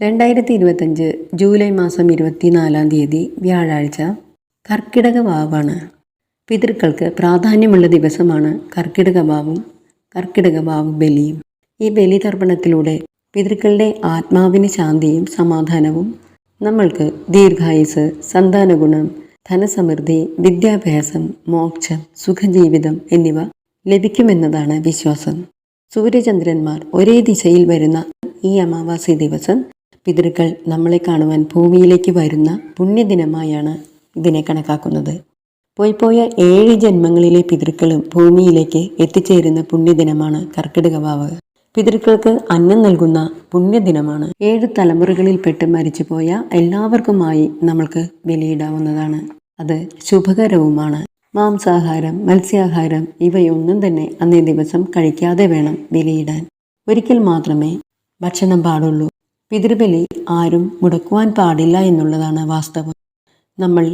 രണ്ടായിരത്തി ഇരുപത്തഞ്ച് ജൂലൈ മാസം ഇരുപത്തിനാലാം തീയതി വ്യാഴാഴ്ച കർക്കിടക വാവാണ്. പിതൃക്കൾക്ക് പ്രാധാന്യമുള്ള ദിവസമാണ് കർക്കിടക വാവും കർക്കിടക വാവ് ബലിയും. ഈ ബലിതർപ്പണത്തിലൂടെ പിതൃക്കളുടെ ആത്മാവിന് ശാന്തിയും സമാധാനവും നമ്മൾക്ക് ദീർഘായുസ് സന്താനഗുണം ധനസമൃദ്ധി വിദ്യാഭ്യാസം മോക്ഷം സുഖജീവിതം എന്നിവ ലഭിക്കുമെന്നതാണ് വിശ്വാസം. സൂര്യചന്ദ്രന്മാർ ഒരേ ദിശയിൽ വരുന്ന ഈ അമാവാസി ദിവസം പിതൃക്കൾ നമ്മളെ കാണുവാൻ ഭൂമിയിലേക്ക് വരുന്ന പുണ്യദിനമായാണ് ഇതിനെ കണക്കാക്കുന്നത്. പോയിപ്പോയ ഏഴ് ജന്മങ്ങളിലെ പിതൃക്കളും ഭൂമിയിലേക്ക് എത്തിച്ചേരുന്ന പുണ്യദിനമാണ് കർക്കിടക വാവ്. പിതൃക്കൾക്ക് അന്നം നൽകുന്ന പുണ്യദിനമാണ്. ഏഴ് തലമുറകളിൽപ്പെട്ട് മരിച്ചുപോയ എല്ലാവർക്കുമായി നമ്മൾക്ക് ബലിയിടാവുന്നതാണ്. അത് ശുഭകരവുമാണ്. മാംസാഹാരം മത്സ്യാഹാരം ഇവയൊന്നും തന്നെ അന്നേ ദിവസം കഴിക്കാതെ വേണം ബലിയിടാൻ. ഒരിക്കൽ മാത്രമേ ഭക്ഷണം പാടുള്ളൂ. പിതൃബലി ആരും മുടക്കുവാൻ പാടില്ല എന്നുള്ളതാണ് വാസ്തവം. നമ്മൾ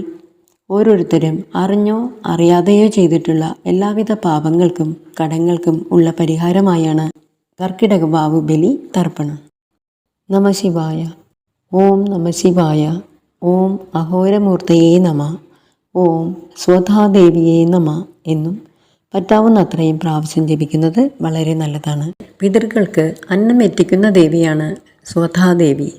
ഓരോരുത്തരും അറിഞ്ഞോ അറിയാതെയോ ചെയ്തിട്ടുള്ള എല്ലാവിധ പാപങ്ങൾക്കും കടങ്ങൾക്കും ഉള്ള പരിഹാരമായാണ് കർക്കിടക വാവു ബലി തർപ്പണം. നമശിവായ ഓം നമശിവായ ഓം അഹോരമൂർത്തയേ നമ. ഓം സ്വധാദേവിയേ നമ എന്നും പറ്റാവുന്ന അത്രയും പ്രാവശ്യം ജപിക്കുന്നത് വളരെ നല്ലതാണ്. പിതൃകൾക്ക് അന്നം എത്തിക്കുന്ന ദേവിയാണ് स्वतः देवी